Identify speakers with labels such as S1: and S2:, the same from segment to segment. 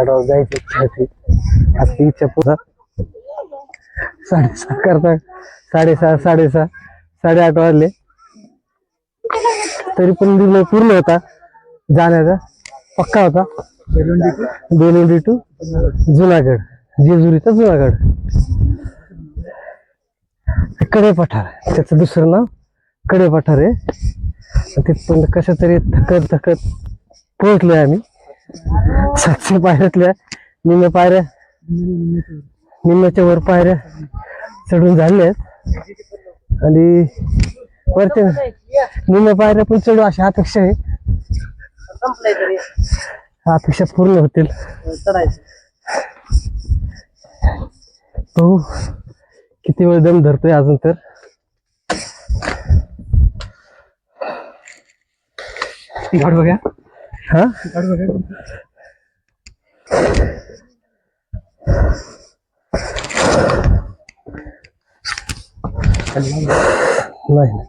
S1: गडावर जायची इच्छा आता ती इच्छा पुरा साडेसहा करता. साडेसहा साडेसहा साडेआठ वाजले. तरी पण निर्णय पूर्ण होता. जाण्याचा पक्का होता. बेलुंडी टू जुनागड. जेजुरीचा जुनागड. कडे पठार. त्याचं दुसरं नावकडे पठार आहे. तिथपर्यंत कशा तरी थकत थकत पोहोचलोय आम्ही. सातशे पायऱ्यातल्या निम्म्या पायऱ्या निम्म्याच्या वर पायऱ्या चढून झाल्या आहेत आणि वरच्या निम्म्या पायऱ्या पण चढू अशी अपेक्षा आहे. अपेक्षा पूर्ण होतील. बघू किती वेळ दम धरतोय अजून तर.
S2: बघा.
S1: हा
S2: घाट बघा
S1: नाही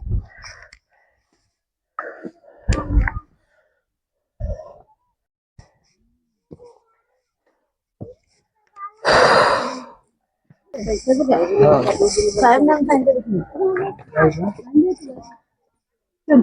S3: साहेब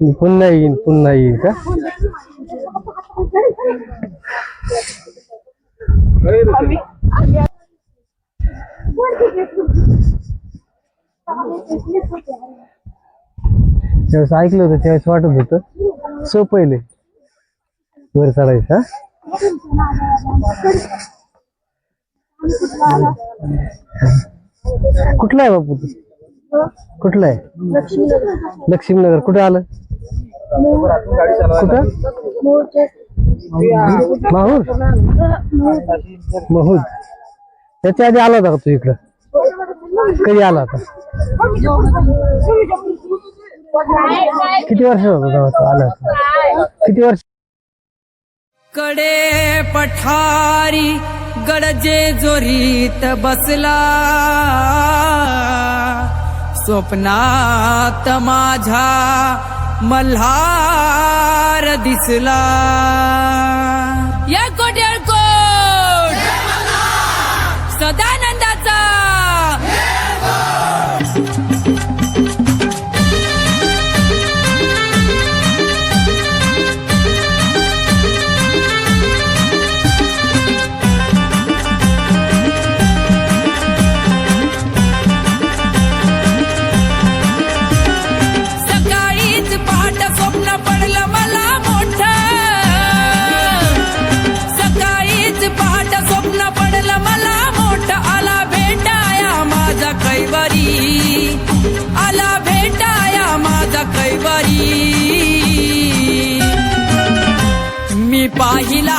S1: मी पुन्हा येईन पुन्हा येईन का? त्यावेळेस ऐकलं होतं त्यावेळेस वाटत होतं. सो पहिले. वर चढायचा कुठला आहे बापू तू? कुठला आहे? लक्ष्मीनगर. कुठे आलं? कुठं? माहूर महूद त्याच्या आधी आला होता का तू इकडं? कधी आला होता? किती वर्ष होता आला होता? किती वर्ष?
S4: कडे पठारी गडजे जोरीत बसला. स्वप्नात माझा मल्हार दिसला. या कोट्या पाहिला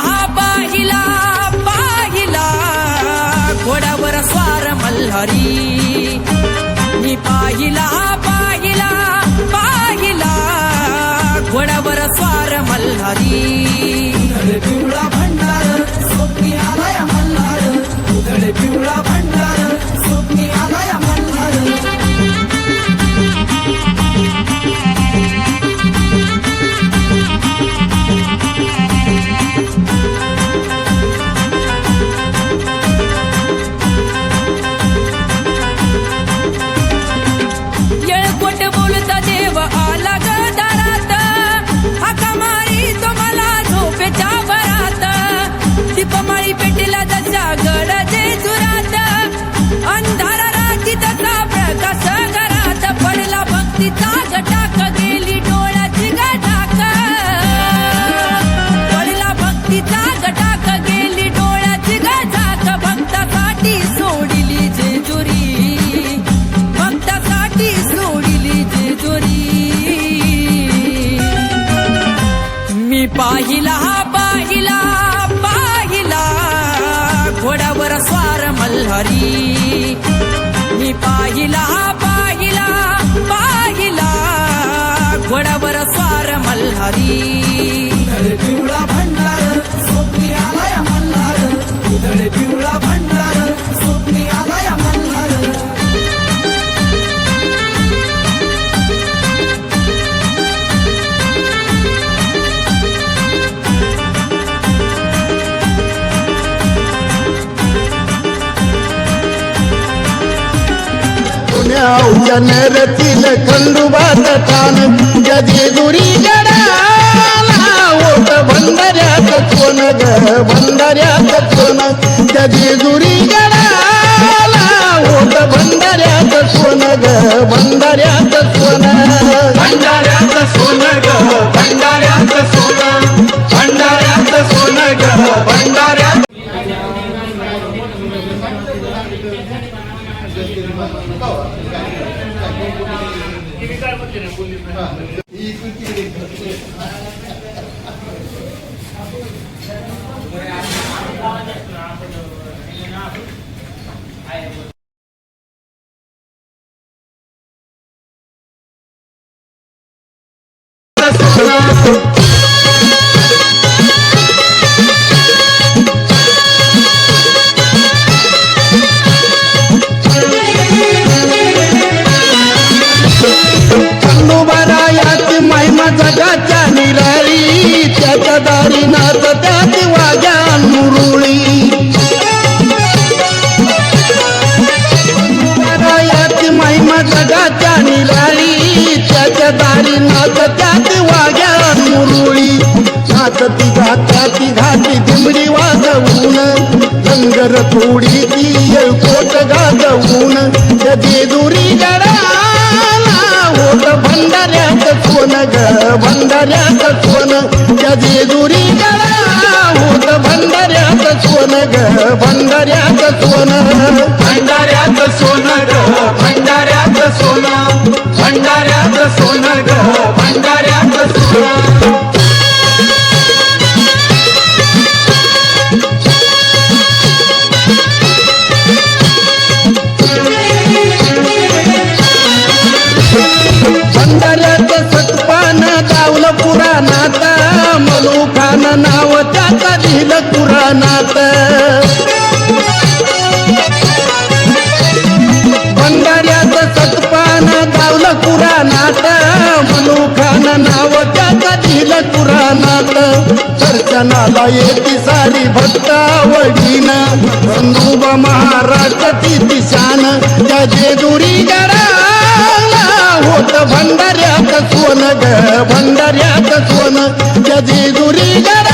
S4: पाहिला पाहिला पाहिला. घोड्यावर स्वार मल्हारी. मी पाहिला पाहिला पाहिला. घोड्यावर स्वार मल्हारी.
S5: पुण्याच्या नरतील खंडोबाच ठाण गजेदुरी गडाला ओट भंडाऱ्यात सोन ग? भंडाऱ्यात सोन गजेदुरी गडाला ओट भंडाऱ्यात सोन ग? महिमा जगाच्या निराळी त्याच्या दारी नाच नाच त्याची वाग्या मुरुळी. नाचती गात्याची घाती दिमडी वाजवून. लंगर थोडी ती कोट गाजवून. त्या जेजुरी गडाला होत भंडाऱ्यात सोन ग भंडाऱ्यात सोन. त्या जेजुरी गडाला होत भंडाऱ्यात सोन ग भंडाऱ्यात सोन.
S2: भंडाऱ्यात सोन ग भंडाऱ्यात सोन. भंडाऱ्यात सोन ग
S5: पुराणात. भंडाऱ्यात सतपान गावलं पुराणात. मनुखान नाव त्याचं लिहिलं पुराणात. दर्शनाला येते सारी भक्तावडीन बंधुबा महाराष्ट्र ती दिशान. त्या जेजुरी गडाला होत भंडाऱ्यात सोन ग. भंडाऱ्यात सोन. त्या जेजुरी गडाला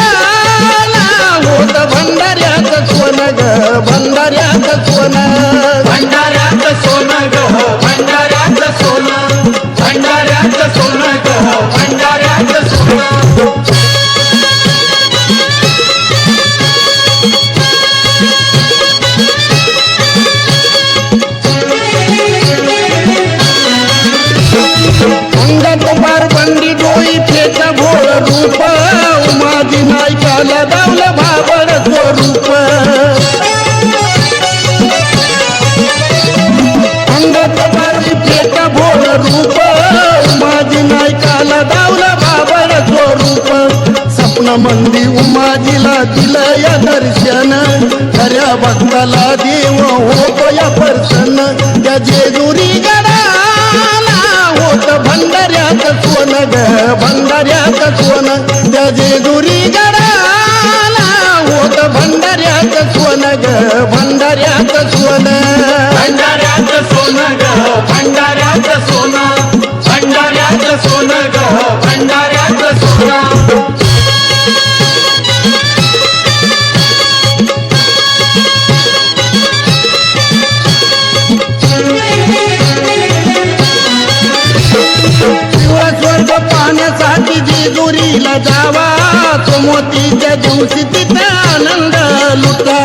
S5: मंदी उमाजीला दिलं या दर्शन खऱ्या भक्ताला देव होतो या परसन त्या जेजुरी गडाला होत भंडाऱ्यात सोन ग भंडाऱ्यात सोन त्या जेजुरी गडाला होत भंडाऱ्यात सोन ग भंडाऱ्यात सोन
S2: भंडाऱ्यात सोन. भंडाऱ्यात सोन ग भंडाऱ्यात सोन
S5: स्वर्ग पाहण्यासाठी जेजुरीला जावा. तो मोतीच्या दिवशी तिथे आनंद लुटा.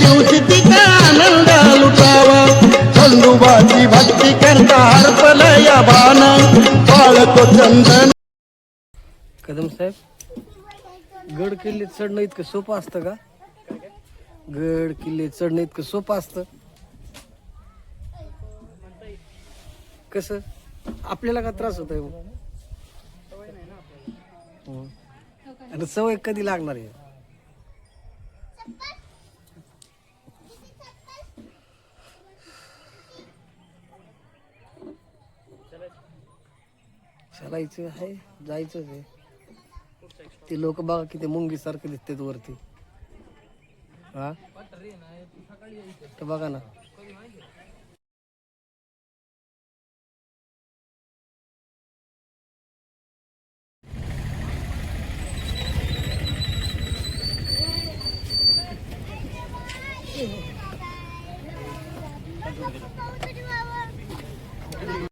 S5: दिवशी तिथे आनंद लुटावा? भक्ती करता हरपल या भान बाळको चंदन.
S1: कदम साहेब गड किल्ले चढणं इतकं सोपं असतं का? गड किल्ले चढणं इतकं सोपं असतं. कसं? आपल्याला का त्रास होतोय मग आणि सवय कधी लागणार आहे? चालायचं आहे जायचंच आहे. ते लोक बघा किती मुंगी सारखे दिसतात वरती. हा? तर बघा ना.